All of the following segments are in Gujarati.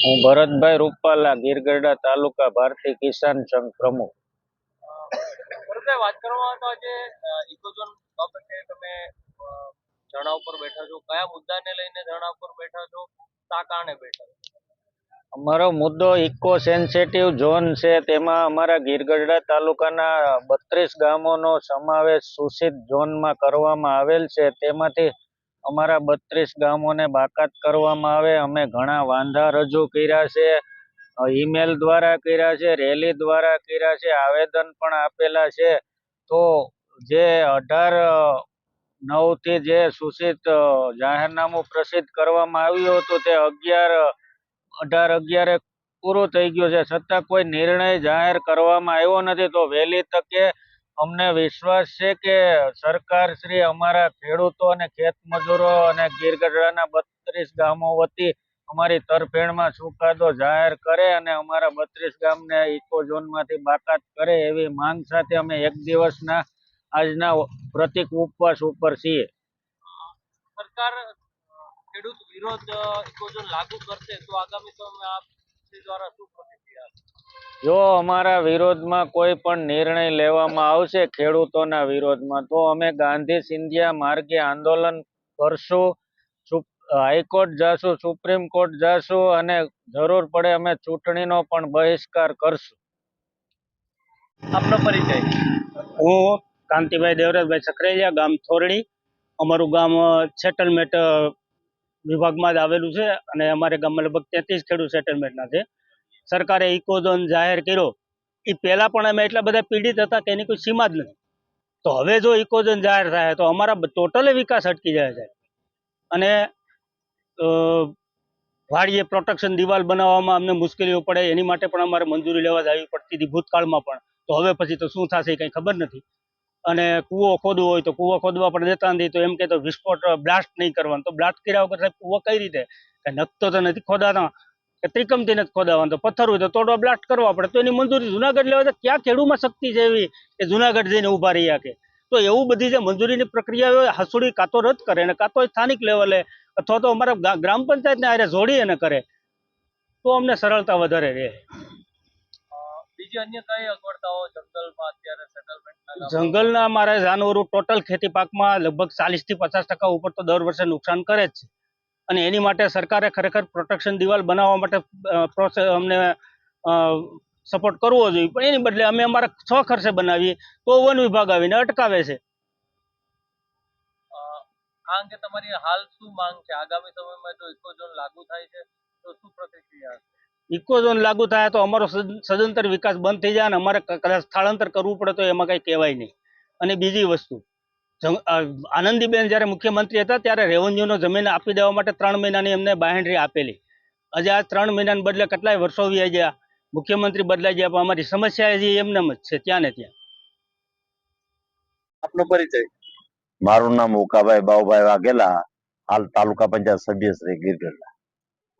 ભરતભાઈ રૂપાલા ગીરગઢડા તાલુકા ભારતીય કિસાન સંઘ પ્રમુખ. વાત કરવામાં તો આજે ઇકોઝોન બાબતે તમે ધરણા ઉપર બેઠા છો. કયા મુદ્દાને લઈને ધરણા ઉપર બેઠા છો? શા કારણે બેઠા અમારો મુદ્દો ઇકો સેન્સિટિવ ઝોન છે. તેમાં અમારા ગીરગઢડા તાલુકાના બત્રીસ ગામોનો સમાવેશ સૂચિત ઝોનમાં કરવામાં આવેલ છે. તેમાંથી અમારા બત્રીસ ગામોને બાકાત કરવામાં આવે. અમે ઘણા વાંધા રજૂ કર્યા છે. ઈમેલ દ્વારા કર્યા છે, રેલી દ્વારા કર્યા છે, આવેદન પણ આપેલા છે. તો જે અઢાર નવથી જે સૂચિત જાહેરનામું પ્રસિદ્ધ કરવામાં આવ્યું હતું તે અગિયાર, અઢાર, અગિયારે પૂરું થઈ ગયું છે. છતાં કોઈ નિર્ણય જાહેર કરવામાં આવ્યો નથી. તો વહેલી તકે અમને વિશ્વાસ છે કે સરકાર શ્રી અમારા ખેડૂતો અને ખેત મજૂરો અને ગીરગઢડાના બત્રીસ ગામો વતી અમારી તરફેણમાં ચુકાદો જાહેર કરે અને અમારા બત્રીસ ગામને ઇકો ઝોનમાંથી બાકાત કરે એવી માંગ સાથે અમે એક દિવસના આજના પ્રતિક ઉપવાસ ઉપર છીએ સરકાર, ખેડૂત વિરોધ ઇકોઝોન લાગુ કરશે તો આગામી સમયમાં આપ દ્વારા શું? જો અમારા વિરોધમાં કોઈ પણ નિર્ણય લેવામાં આવશે ખેડૂતોના વિરોધમાં, તો અમે ગાંધી સિંધિયા માર્ગે આંદોલન કરશું હાઈકોર્ટ જશું, સુપ્રીમ કોર્ટ જશું અને જરૂર પડે અમે ચૂંટણીનો પણ બહિષ્કાર કરશું. આપનો પરિચય. હું કાંતિભાઈ દેવરાજભાઈ સકરેલિયા ગામ થોરડી. અમારું ગામ સેટલમેન્ટ વિભાગમાં જ આવેલું છે અને અમારે ગામમાં લગભગ તેત્રીસ ખેડૂત સેટલમેન્ટના છે. સરકારે ઇકોઝોન જાહેર કર્યો. એ પહેલાં પણ અમે એટલા બધા પીડિત હતા કે એની કોઈ સીમા જ નથી. તો હવે જો ઇકોઝોન જાહેર થાય તો અમારા ટોટલે વિકાસ અટકી જાય છે. અને વાડીએ પ્રોટેક્શન દિવાલ બનાવવામાં અમને મુશ્કેલીઓ પડે, એની માટે પણ અમારે મંજૂરી લેવા જવી પડતી હતી ભૂતકાળમાં પણ. તો હવે પછી તો શું થશે કંઈ ખબર નથી. અને કૂવો ખોદવો હોય તો કૂવો ખોદવા પણ દેતા નથી. તો એમ કે તો વિસ્ફોટ બ્લાસ્ટ નહીં કરવાનો. તો બ્લાસ્ટ કર્યા વગર સાહેબ કૂવો કઈ રીતે? કે નખતો તો નથી ખોદાતા. કે ત્રિકમથી નથી ખોદાવાનો તો પથ્થર હોય તો તોડવા બ્લાસ્ટ કરવા પડે. તો એની મંજૂરી જુનાગઢ લેવા તો ક્યાં ખેડૂમાં શક્તિ છે એવી કે જુનાગઢ જઈને ઊભા રહી શકે તો એવું બધી જે મંજૂરીની પ્રક્રિયા હોય હસુડી કાં રદ કરે અને કાં તો સ્થાનિક લેવલે અથવા તો અમારા ગ્રામ પંચાયતને આરે જોડી અને કરે. તો અમને સરળતા વધારે રહે. બીજી અન્ય કઈ અગવડતાઓ જંગલમાં અત્યારે સેટલમેન્ટના જંગલના મારા જાનવરો ટોટલ ખેતી પાકમાં લગભગ ચાલીસથી પચાસ ટકા ઉપર તો દર વર્ષે નુકસાન કરે જ છે. અને એની માટે સરકારે ખરેખર પ્રોટેક્શન દિવાલ બનાવવા માટે પ્રોસેસ અમને સપોર્ટ કરવો જોઈએ. પણ એની બદલે અમે અમારા છ ખર્ચે બનાવીએ તો વન વિભાગ આવીને અટકાવે છે. આ અંગે તમારી હાલ શું માંગ છે? આગામી સમયમાં જો ઇકોઝોન લાગુ થાય છે તો શું પ્રતિક્રિયા ઇકોઝોન લાગુ થાય તો અમારો સદ- સદંતર વિકાસ બંધ થઈ જાય અને અમારે કદાચ સ્થળાંતર કરવું પડે તો એમાં કંઈ કહેવાય નહીં. અને બીજી વસ્તુ આનંદીબેન જ્યારે મુખ્યમંત્રી હતા ત્યારે રેવન્યુનો જમીન આપી દેવા માટે ત્રણ મહિનાની એમને બાહેંધરી આપેલી. આજે આ ત્રણ મહિનાને બદલે કેટલાય વર્ષો વ્યાઈ ગયા. મુખ્યમંત્રી બદલાઈ ગયા પણ અમારી સમસ્યા હજી એમને જ છે ત્યાં ને ત્યાં. આપનો પરિચય. મારું નામ ઓકાભાઈ બાઉભાઈ વાઘેલા હાલ તાલુકા પંચાયત સભ્ય શ્રી ગીરગઢડા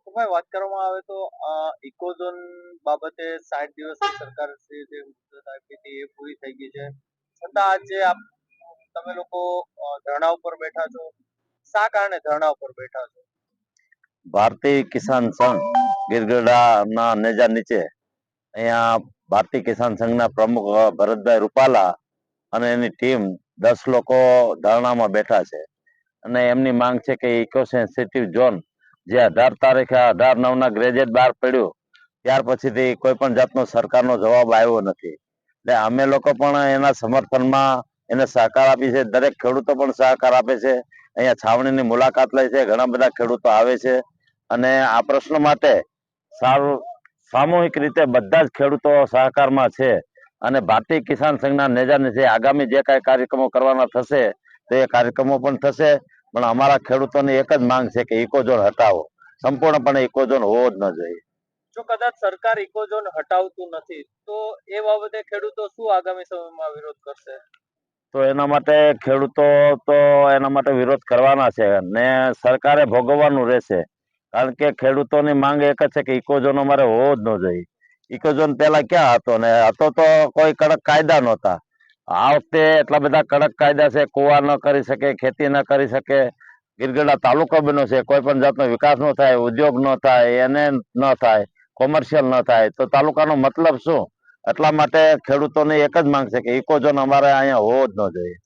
ભાઈ વાત કરવામાં આવે તો ઇકોઝોન બાબતે સાઠ દિવસની સરકાર શ્રી જે મુદત આપી હતી એ પૂરી થઈ ગઈ છે. છતાં આજે આપ તમે લોકો ધરણા ઉપર બેઠા છો? શા કારણે ધરણા ઉપર બેઠા છો? ભારતીય કિસાન સંઘ ગીરગઢડા ના નેજા નીચે અહીંયા ભારતીય કિસાન સંઘના પ્રમુખ ભરતભાઈ રૂપાલા અને એની ટીમ દસ લોકો ધરણામાં બેઠા છે. અને એમની માંગ છે કે ઇકો સેન્સિટિવ ઝોન જે અઢાર તારીખે, અઢાર નવ ના ગ્રેજ્યુએટ બહાર પડ્યું, ત્યાર પછીથી કોઈ પણ જાતનો સરકારનો જવાબ આવ્યો નથી. એટલે અમે લોકો પણ એના સમર્થનમાં એને સહકાર આપી છે. દરેક ખેડૂતો પણ સહકાર આપે છે. અહીંયા છાવણીની મુલાકાત લે છે. ઘણા બધા ખેડૂતો આવે છે. અને આ પ્રશ્ન માટે સારું, સામૂહિક રીતે બધા જ ખેડૂતો સહકારમાં છે. અને ભારતીય કિસાન સંઘના નેજાને જે આગામી જે કાંઈ કાર્યક્રમો કરવાના થશે, તે કાર્યક્રમો પણ થશે. પણ અમારા ખેડૂતોની એક જ માંગ છે કે ઇકોઝોન હટાવો. સંપૂર્ણપણે ઇકોઝોન હોવો જ ન જોઈએ. જો કદાચ સરકાર ઇકોઝોન હટાવતું નથી, તો એ બાબતે ખેડૂતો શું આગામી સમયમાં વિરોધ કરશે? તો એના માટે ખેડૂતો તો એના માટે વિરોધ કરવાના છે ને સરકારે ભોગવવાનું રહેશે. કારણ કે ખેડૂતોની માંગ એક જ છે કે ઇકોઝોન અમારે હોવો જ ન જોઈએ. ઇકોઝોન પેલા ક્યાં હતો ને હતો તો કોઈ કડક કાયદા નહોતા. આ વખતે એટલા બધા કડક કાયદા છે, કુવા ન કરી શકે, ખેતી ન કરી શકે ગીરગઢડા તાલુકો બન્યો છે, કોઈ પણ જાતનો વિકાસ ન થાય, ઉદ્યોગ ન થાય, એને ન થાય, કોમર્શિયલ ન થાય, તો તાલુકાનો મતલબ શું? એટલા માટે ખેડૂતોની એક જ માંગ છે કે ઇકોઝોન અમારે અહીંયા હોવો જ ન જોઈએ.